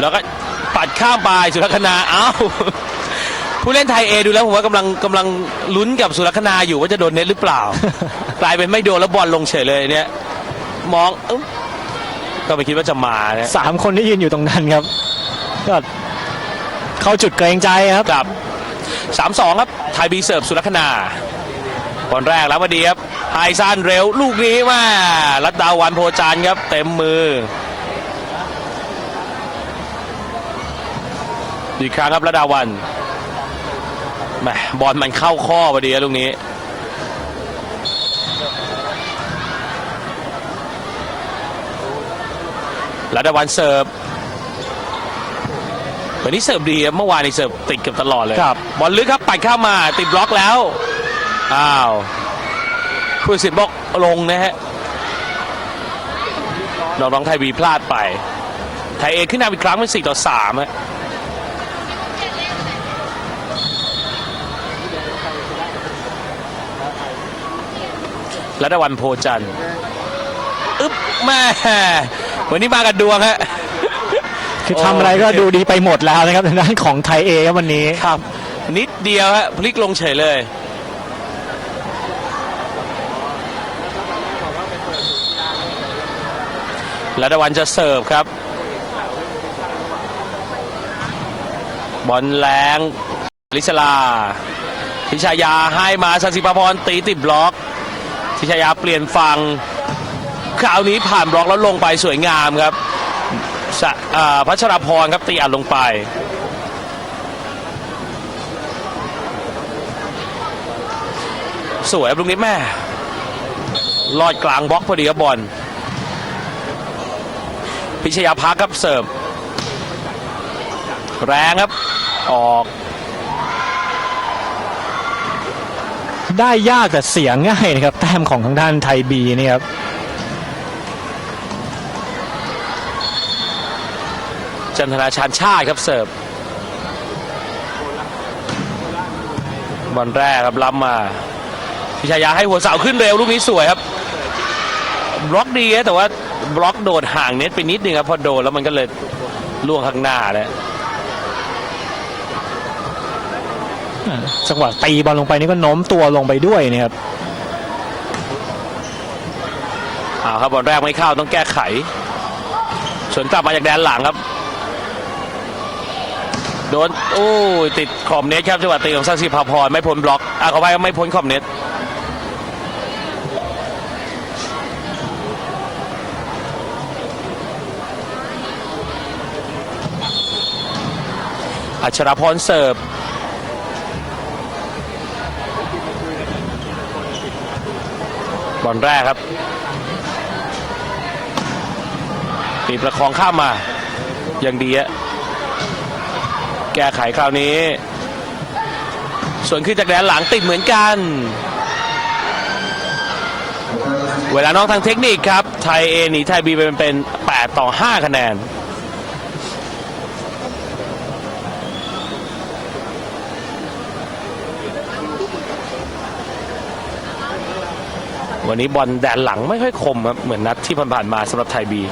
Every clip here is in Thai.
แล้วก็ปัดข้ามไปสุรคณาเอ้าผู้เล่นไทยเอดูแล้วผมว่ากำลังกำลังลุ้นกับสุรคณาอยู่ว่าจะโดนเน็ตหรือเปล่า กลายเป็นไม่โดนแล้วบอลลงเฉยเลยเนี่ย มองเอ้าก็ไม่คิดว่าจะมาเนี่ยสามคนที่ยืนอยู่ตรงนั้นครับก็เข้าจุดเกรงใจครับกับสามสองครับไทยบีเสิร์ฟสุรคณาบอลแรกแล้วมาดีครับไฮซันเร็วลูกนี้มารัดดาวันโพจานครับ เต็มมือ อีกครั้งครับรัดดาวันแหมบอลมันเข้าข้อพอดีครับลูกนี้รัดาวันเสิร์ฟวันนี้เสิร์ฟดีครับเมื่อวานนี้เสิร์ฟติดเกับตลอดเลยครับ บอลลึกครับปัดเข้ามาติดบล็อกแล้ว อ้าวผู้ตัดสินบอกลงนะฮะน้องๆไทยบีพลาดไป ไทยเอขึ้นนำอีกครั้งเป็น4ต่อ3ฮะและ ดาวันโพจันทร์อึ๊บแม่วันนี้มากับดวงฮะ คือทำอะไรก็ดูดีไปหมดแล้วนะครับทางด้านของไทยเอครับวันนี้ ครับ นิดเดียวฮะพลิกลงเฉยเลยแล้วตะวันจะเสิร์ฟครับ บอลแรงลิชลาทิชายาให้มาสันสิปพรตีติดบล็อก ทิชยาเปลี่ยนฝั่งคราวนี้ผ่านบล็อกแล้วลงไปสวยงามครับสะอ่าพัชรพรครับตีอัดลงไปสวยครับลูกนี้แม่ลอดกลางบล็อกพอดีครับบอลพิชยาพักครับเสิร์ฟแรงครับ ออก ได้ยากแต่เสียง่ายนะครับ แต้มของทางด้านไทยบีนี่ครับจันทนาชาญชาติครับเสิร์ฟบอลแรกครับล้ำมาพิชยาให้หัวเสาขึ้นเร็วลูกนี้สวยครับ บล็อกดีแต่ว่าบล็อกโดดห่างเน็ตไปนิดนึงครับพอโดนแล้วมันก็เลยล่วงข้างหน้าเลย จังหวะตีบอลลงไปนี่ก็โน้มตัวลงไปด้วยนะครับเอาครับบอลแรกไม่เข้าต้องแก้ไขสวนกลับมาจากแดนหลังครับ โดนโอ้ยติดขอบเน็ตครับจังหวะตีของซันซิภาพรไม่พ้นบล็อกอะเขาไปไม่พ้นขอบเน็ตอัชรพรเสิร์ฟ บอลแรกครับตีประคองข้ามมา ยังดีอะแก้ไขคราวนี้ ส่วนขึ้นจากแดนหลังติดเหมือนกัน เวลาน้องทางเทคนิคครับ ไทยเอหนีไทยบีไปเป็น 8 ต่อ 5 คะแนน วันนี้บอลแดนหลังไม่ค่อยคมครับเหมือนนัดที่ผ่านๆมาสำหรับไทยบี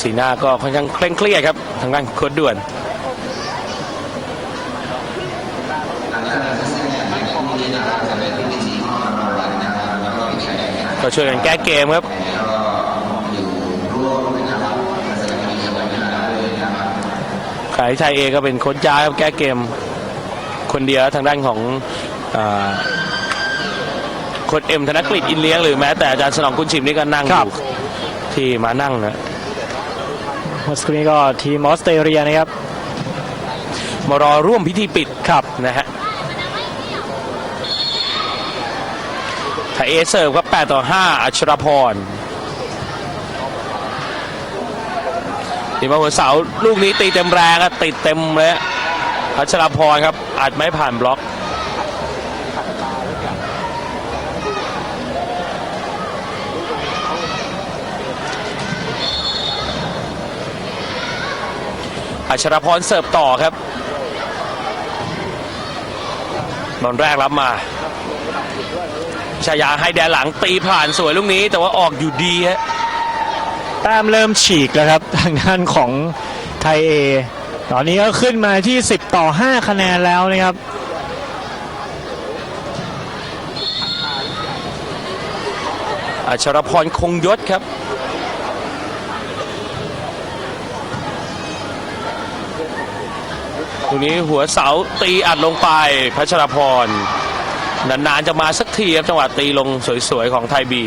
สีหน้าก็ค่อนข้างเคร่งเครียดครับ ทางด้านโค้ดด่วนก็ช่วยกันแก้เกมครับายไทยเองก็เป็นโค้ชย้ายครับแก้เกมคนเดียวทางด้านของอาโค้ชเอ็มธนกฤษอินเลี้ยงหรือแม้แต่อาจารย์สนองกุลชิมนี่ก็นั่งอครับยู่ที่มานั่งนะเมื่อสักครู่นี้ก็ทีมออสเตรเลียนะครับ มารอร่วมพิธีปิดครับนะฮะไทยเอเสิร์ฟครับ8ต่อ 5 อัชรพร ทีมาหัวเสาลูกนี้ตีเต็มแรงอะติดเต็มเลยอัชรพรครับอาจไม่ผ่านบล็อกอัชรพรเสิร์ฟต่อครับบอลแรกรับมา ชายาให้แดนหลังตีผ่านสวยลูกนี้ แต่ว่าออกอยู่ดีฮะ แต้มเริ่มฉีกแล้วครับทางด้านของไทยเอตอนนี้ก็ขึ้นมาที่ 10 ต่อ 5 คะแนนแล้วนะครับอัชรพรคงยศครับตรงนี้หัวเสาตีอัดลงไปพัชรพร นานๆจะมาสักทีครับจังหวะตีลงสวยๆของไทยบี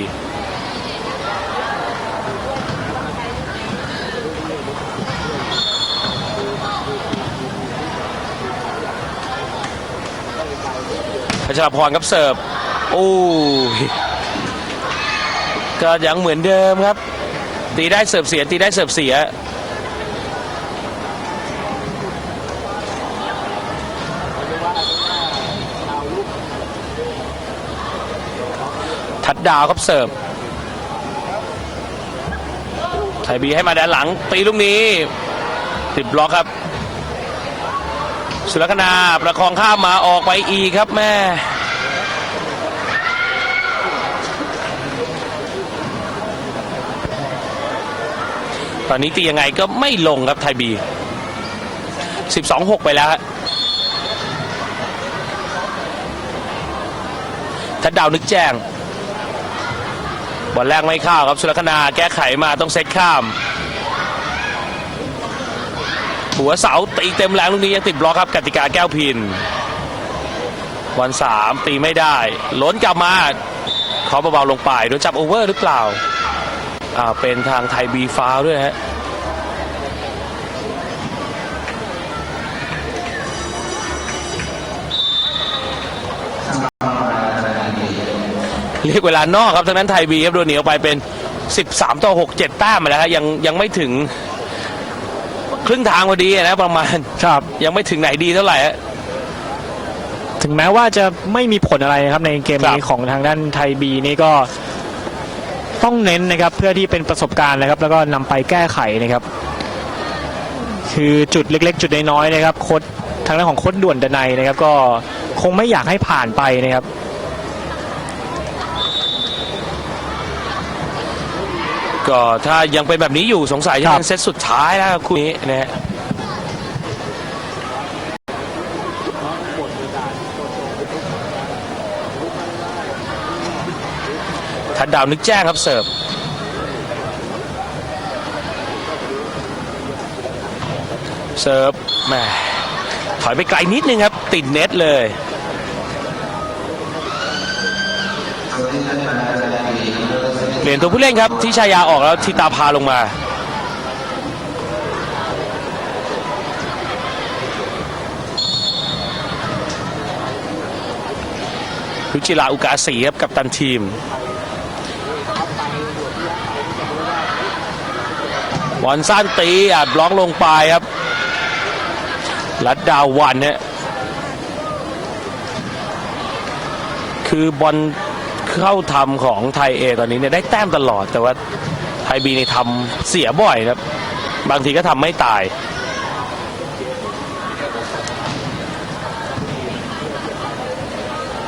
ชรพรครับเสิร์ฟโอ้ก็ยังเหมือนเดิมครับ ตีได้เสิร์ฟเสียตีได้เสิร์ฟเสียทัดดาวครับเสิร์ฟไทยบีให้มาด้านหลังตีลูกนี้ติดบล็อกครับ สุรคนาประคองข้ามมาออกไปอีกครับแม่ตอนนี้ตียังไงก็ไม่ลงครับไทยบี 12-6 ไปแล้วฮะทัดดาวนึกแจ้ง บอลแรกไม่เข้าครับ สุรคนาแก้ไขมาต้องเซตข้าม หัวเสาตีเต็มแรงลูกนี้ยังติดบล็อกครับกติกาแก้วพินบอลสามตีไม่ได้ ล้นกลับมาเขาเบาๆลงไปโดนจับโอเวอร์หรือเปล่าอ่าเป็นทางไทยบีฟ้าด้วยฮะเรียกเวลานอกครับทางนั้นไทยบีครับโดนเหนียวไปเป็น 13 ต่อ 6 7แต้มมาแล้วฮะยังยังไม่ถึง ครึ่งทางพอดีนะประมาณ ครับ ยังไม่ถึงไหนดีเท่าไหร่ฮะถึงแม้ว่าจะไม่มีผลอะไรนะครับในเกมครับนี้ของทางด้านไทยบีนี่ก็ต้องเน้นนะครับเพื่อที่เป็นประสบการณ์นะครับ แล้วก็นำไปแก้ไขนะครับ คือจุดเล็ก ๆ จุดน้อยๆนะครับโค้ดทางด้านของโค้ดด่วนดนัยนะครับ ก็คงไม่อยากให้ผ่านไปนะครับ ก็ถ้ายังเป็นแบบนี้อยู่สงสัยจะครับเป็นเซตสุดท้ายแล้วครับคู่นี้นะฮะทัดดาวนึกแจ้งครับเสิร์ฟเสิร์ฟแหมถอยไปไกลนิดนึงครับ ติดเน็ตเลย เปลี่ยนตัวผู้เล่นครับที่ชายาออกแล้วทิตาพาลงมารุจิราอุกาสีครับกับตันทีมบอลสั้นตีอาจบล็อกลงไปครับลัดดาววันเนี่ยคือบอล เข้าทำของไทยเอตอนนี้เนี่ยได้แต้มตลอด แต่ว่าไทยบีนี่ทำเสียบ่อยครับ บางทีก็ทำไม่ตาย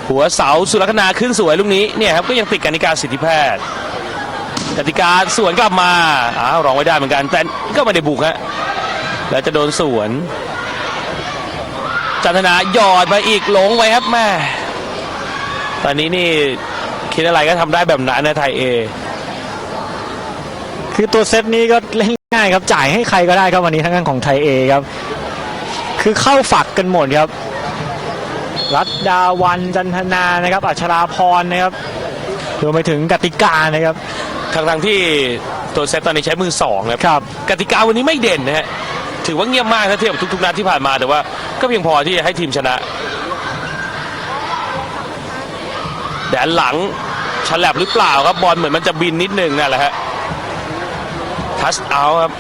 หัวเสาสุรคนาขึ้นสวยลูกนี้เนี่ยครับก็ยังติดกติกาสิทธิแพทย์กติกาสวนกลับมาอ้าวรองไว้ได้เหมือนกันแต่ก็ไม่ได้บุกฮะแล้วจะโดนสวน จันทนาหยอดมาอีกหลงไปครับแม่ตอนนี้นี่ คิดอะไรก็ทำได้แบบนั้นนะไทยเอคือตัวเซตนี้ก็เล่นง่ายครับจ่ายให้ใครก็ได้ครับวันนี้ทั้งด้านของไทยเอครับ คือเข้าฝักกันหมดครับ รัตดาวันจันทนานะครับ อัชราพรนะครับรวมไปถึงกติกานะครับทั้งทงๆที่ตัวเซตตอนนี้ใช้มือสองนะครับครับ กติกาวันนี้ไม่เด่นนะฮะถือว่าเงียบมากถ้าเทียบกับทุกๆนัดที่ผ่านมาแต่ว่าก็เพียงพอที่จะให้ทีมชนะแดนหลัง ฉลับหรือเปล่าครับบอลเหมือนมันจะบินนิดนึงนั่นแหละฮะทัชเอาครับ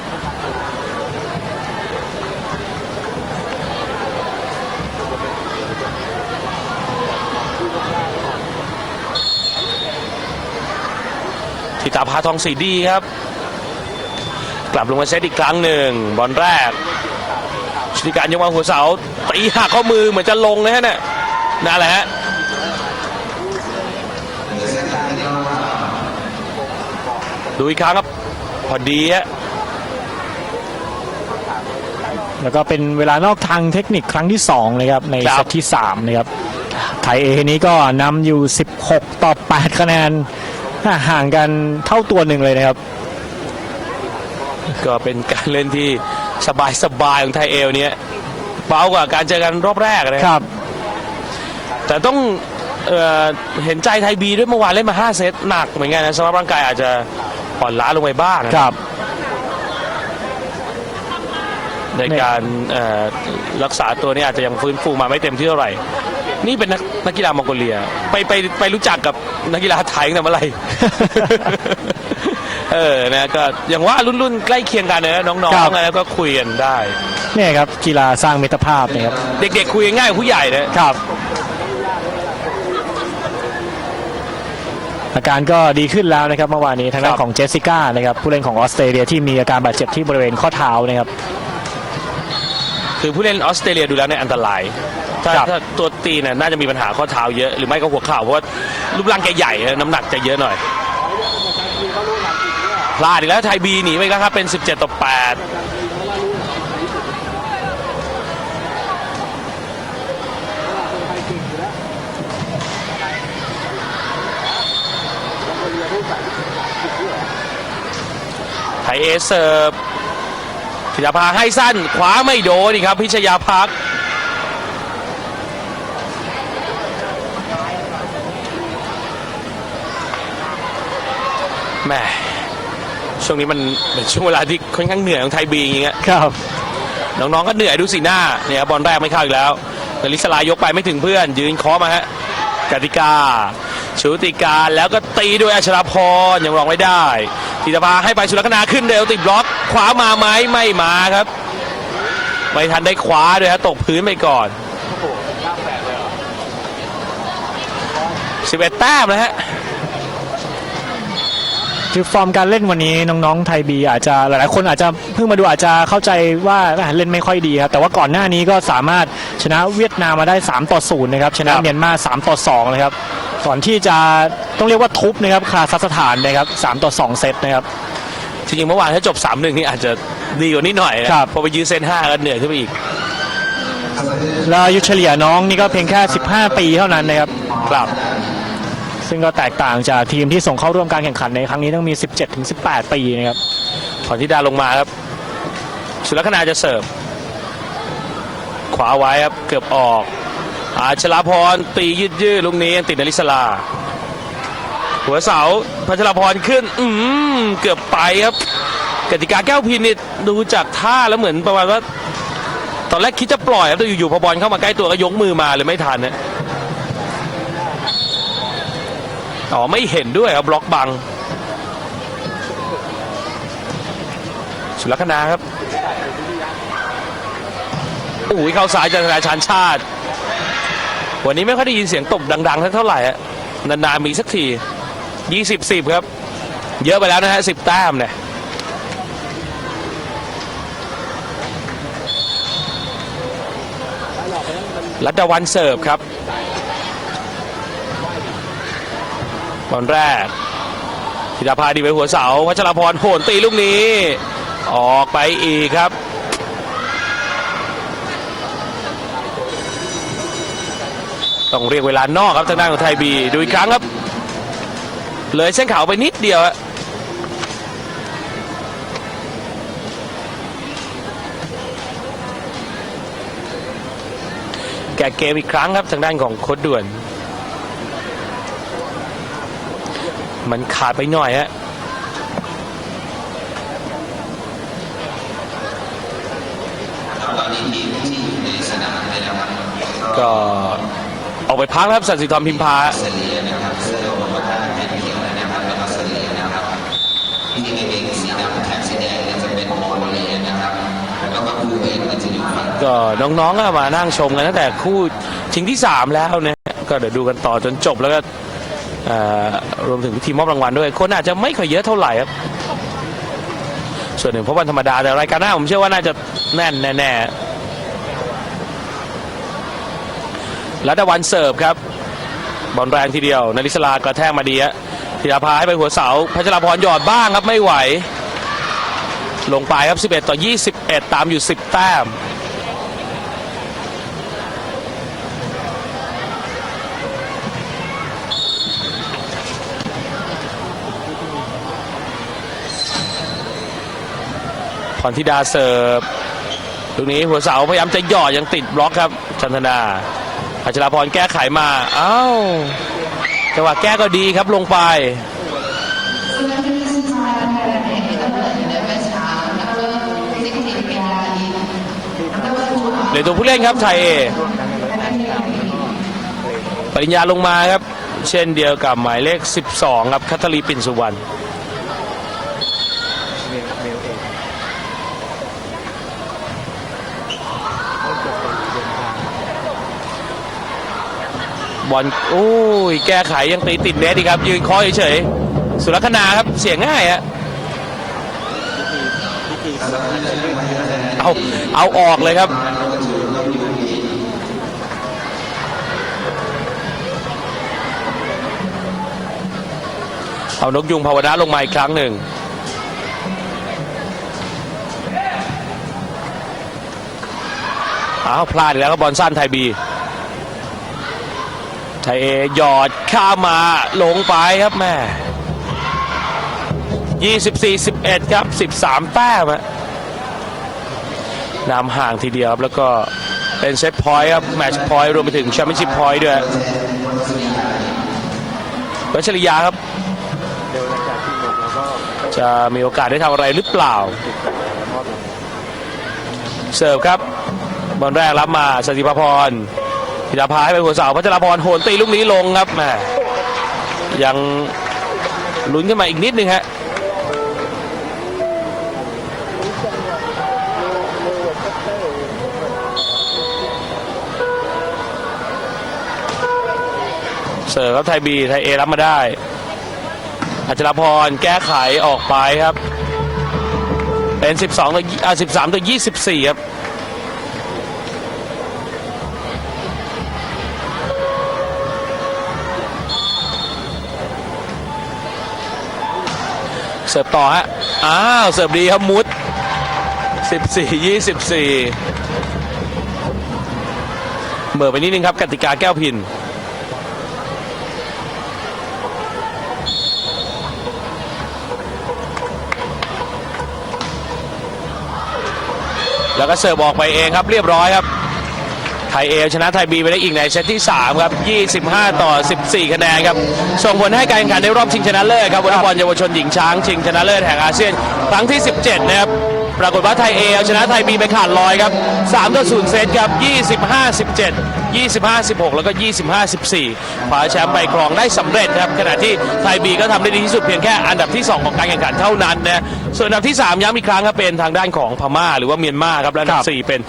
ทิตาพาทองสีดีครับ กลับลงมาเซตอีกครั้งหนึ่งบอลแรกชนิการยกวางหัวเสาตีหักข้อมือเหมือนจะลงนะฮะเนี่ยนั่นแหละฮะ ดูอีกครั้งครับ พอดีฮะแล้วก็เป็นเวลานอกทางเทคนิคครั้งที่2นะครับในครับเซตที่3นะครับไทยเอนี้ก็นำอยู่ 16 ต่อ 8 คะแนนห่างกันเท่าตัวหนึ่งเลยนะครับ ก็เป็นการเล่นที่สบายสบายๆของไทยเอลเนี่ยเบากว่าการเจอกันรอบแรกนะครับ แต่ต้องเอ่อเห็นใจไทยบีด้วยเมื่อวานเล่นมา 5 เซตหนักเหมือนกันนะสภาพร่างกายอาจจะ อ่อนล้าลงไปบ้างนะครับในการเอ่อรักษาตัวนี่อาจจะยังฟื้นฟูมาไม่เต็มที่เท่าไหร่ นี่เป็นนักนักกีฬามองโกเลีย ไปไปไปรู้จักกับนักกีฬาไทยตั้งแต่เมื่อไหร่ เออนะก็อย่างว่ารุ่นรุ่นใกล้เคียงกันนะน้องครับๆนะก็คุยกันได้ เนี่ยครับกีฬาสร้างมิตรภาพนะครับ เด็กๆคุยกันง่ายกว่าผู้ใหญ่นะครับ อาการก็ดีขึ้นแล้วนะครับเมื่อวานนี้ทางด้านของเจสสิก้านะครับผู้เล่นของออสเตรเลียที่มีอาการบาดเจ็บที่บริเวณข้อเท้านะครับ คือผู้เล่นออสเตรเลียดูแล้วเนี่ยอันตรายถ้าครับ ถ้าตัวตีเนี่ยน่าจะมีปัญหาข้อเท้าเยอะหรือไม่ก็หัวเข่าเพราะว่ารูปร่างแกใหญ่นะน้ำหนักจะเยอะหน่อยพลาดอีกแล้วไทยบีหนีไปอีกแล้วครับเป็น 17 ต่อ 8 เอเสิร์ฟพิชาภาให้สั้นขวาไม่โดนนี่ครับ พิชยาพักแหม่ช่วงนี้มันเป็นช่วงเวลาที่ค่อนข้างเหนื่อยของไทยบีอย่างเงี้ยครับน้องๆก็เหนื่อยดูสีหน้าเนี่ยบอลแรกไม่เข้าอีกแล้วนาริสลายกไปไม่ถึงเพื่อน ยืนเคาะมาฮะกติกาชุติการแล้วก็ตีด้วยอัชราพรยังรองไม่ได้ ธีรภาให้ไปสุรคนาขึ้นเร็วติดบล็อกขวามาไหมไม่มาครับ ไม่ทันได้ขวาด้วยฮะตกพื้นไปก่อน 11 แต้มนะฮะคือฟอร์มการเล่นวันนี้น้องๆไทยบีอาจจะหลายๆคนอาจจะเพิ่งมาดูอาจจะเข้าใจว่าเล่นไม่ค่อยดีครับแต่ว่าก่อนหน้านี้ก็สามารถชนะเวียดนามมาได้ 3 ต่อ0นะครับชนะเมียนมา3ต่อ2นะครับ ก่อนที่จะต้องเรียกว่าทุบนะครับคาซัคสถานนะครับ3ต่อ2เซตนะครับ จริงๆเมื่อวานถ้าจบ3-1นี่อาจจะดีกว่านี้หน่อยนะครับ พอไปยืนเซน5ก็เหนื่อยขึ้นไปอีกแล้วอายุเฉลี่ยน้องนี่ก็เพียงแค่ 15 ปีเท่านั้นนะครับ ครับ ซึ่งก็แตกต่างจากทีมที่ส่งเข้าร่วมการแข่งขันในครั้งนี้ต้องมี 17-18 ปีนะครับ พรทิดาลงมาครับ สุรคนาจะเสิร์ฟ ขวาไว้ครับ เกือบออก อาชลาพรตียืดยืดลูกนี้ยังติดนาริสลา หัวเสาพัชรพรขึ้น อืมเกือบไปครับกติกาแก้วพินนี่ดูจากท่าแล้วเหมือนประมาณว่า ตอนแรกคิดจะปล่อยครับแต่อยู่ๆพอบอลเข้ามาใกล้ตัวก็ยกมือมาเลยไม่ทันนะอ๋อไม่เห็นด้วยครับบล็อกบัง สุรคนาครับโอ้ยเข้าซ้ายจากธนาชานชาติ วันนี้ไม่ค่อยได้ยินเสียงตบดังๆสักเท่าไหร่ฮะนานๆมีสักทียี่สิบสิบครับ เยอะไปแล้วนะฮะสิบแต้มเนี่ยรัตวันเสิร์ฟครับบอลแรกธิดาภาดีไปหัวเสา วัชรพรโหนตีลูกนี้ ออกไปอีกครับ ต้องเรียกเวลานอกครับทางด้านของไทยบีดูอีกครั้งครับ เลยเส้นขาวไปนิดเดียวแกะเกมอีกครั้งครับทางด้านของโคดด่วน มันขาดไปหน่อยฮะก็ ออกไปพักแล้วครับสันติทธรพิมพาก็น้องๆก็มานั่งชมกันตั้งแต่คู่ชิงที่ 3 แล้วเนี่ยก็เดี๋ยวดูกันต่อจนจบแล้วก็รวมถึงพิธีมอบรางวัลด้วย คนอาจจะไม่ค่อยเยอะเท่าไหร่ครับ ส่วนหนึ่งเพราะวันธรรมดาแต่รายการหน้าผมเชื่อว่าน่าจะแน่นแน่ๆ รัตวันเสิร์ฟครับ บอลแรงทีเดียวนาริสลากระแทกมาดีฮะธีรพาให้ไปหัวเสาพัชรพรหยอดบ้างครับไม่ไหว ลงไปครับ 11 ต่อ 21 ตามอยู่ 10 แต้มพรธิดาเสิร์ฟลูกนี้หัวเสาพยายามจะหยอดยังติดบล็อกครับจันทนา พัชรพรแก้ไขมาเอ้าจังหวะแก้ก็ดีครับลงไปเหลือตัวผู้เล่นครับไทยเอปริญญาลงมาครับ เช่นเดียวกับหมายเลข 12 ครับคัตลีปิ่นสุวรรณ บอลโอ้ยแก้ไขยังตีติดเน็ตอีกครับ ยืนคอเฉยๆสุรคณาครับเสียง่ายฮะเอาเอาออกเลยครับเอานกยุงภาวนาลงมาอีกครั้งหนึ่ง อ้าวพลาดอีกแล้วก็บอลสั้นไทยบี ทยเอหยอดข้ามมาลงไปครับแม่24 11 ครับ 13 แต้มนำห่างทีเดียวครับ แล้วก็เป็นเซตพอยต์ครับ แมชพอยต์รวมไปถึงแชมเปี้ยนชิพพอยต์ด้วยวัชริยาครับ จะมีโอกาสได้ทำอะไรหรือเปล่า เสิร์ฟครับบอลแรกรับมาสติภพร พิรพาให้ไปหัวเสาพัชรพรโหนตีลูกนี้ลงครับแหมยังลุ้นขึ้นมาอีกนิดนึงฮะเสิร์ฟครับไทยบีไทยเอรับมาได้อัชรพรแก้ไขออกไปครับ เป็น 12ต่อยี่อ่า13ต่อ24 ครับ สิร์ฟต่อฮะ อ้าว เสิร์ฟดีครับมุด 14 24เหม่อไปนิดนึงครับกติกาแก้วพินแล้วก็เสิร์ฟออกไปเองครับเรียบร้อยครับ ไทยเอชนะไทยบีไปได้อีกในเซตที่ 3 ครับ 25 ต่อ 14 คะแนนครับ ส่งผลให้การแข่งขันในรอบชิงชนะเลิศครับวอลเลย์บอลเยาวชนหญิงช้างชิงชนะเลิศแห่งอาเซียนครั้งที่ 17 นะครับ ปรากฏว่าไทยเอชนะไทยบีไปขาดลอยครับ3ต่อ0เซตครับ 25 17 25 16 แล้วก็ 25 14คว้าแชมป์ไปครองได้สำเร็จครับ ขณะที่ไทยบีก็ทำได้ดีที่สุดเพียงแค่อันดับที่ 2 ของการแข่งขันเท่านั้นนะ ส่วนอันดับที่ 3 ย้ำอีกครั้งครับเป็นทางด้านของพม่าหรือว่าเมียนมาครับและอันดับสี่เป็น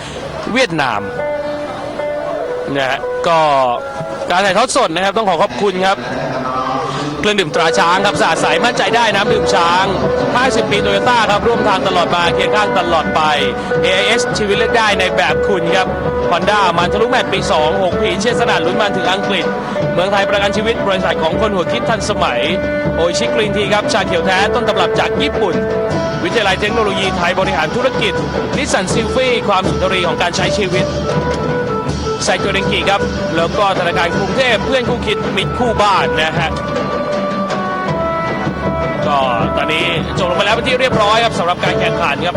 เวียดนาม นะฮะก็การถ่ายทอดสดนะครับ ต้องขอขอบคุณครับเครื่องดื่มตราช้างครับสะอาดใสมั่นใจได้น้ำดื่มช้าง 50 ปีโตโยต้าครับร่วมทางตลอดมาเคียงข้างตลอดไป AIS ชีวิตเลือกได้ในแบบคุณครับ Honda มันทะลุแมตช์ปี 2 6ผีเชียสนานลุ้นมันถึงอังกฤษ เมืองไทยประกันชีวิตบริษัทของคนหัวคิดทันสมัย โอชิกรีนทีครับ ชาเขียวแท้ต้นตำรับจากญี่ปุ่น วิทยาลัยเทคโนโลยีไทยบริหารธุรกิจนิสสันซิลฟี่ความสุนทรีของการใช้ชีวิต ไซโคเดงกิครับ แล้วก็ธนาคารกรุงเทพเพื่อนคู่คิดมิตรคู่บ้านนะฮะก็ตอนนี้จบลงไปแล้วเป็นที่เรียบร้อยครับสำหรับการแข่งขันครับใน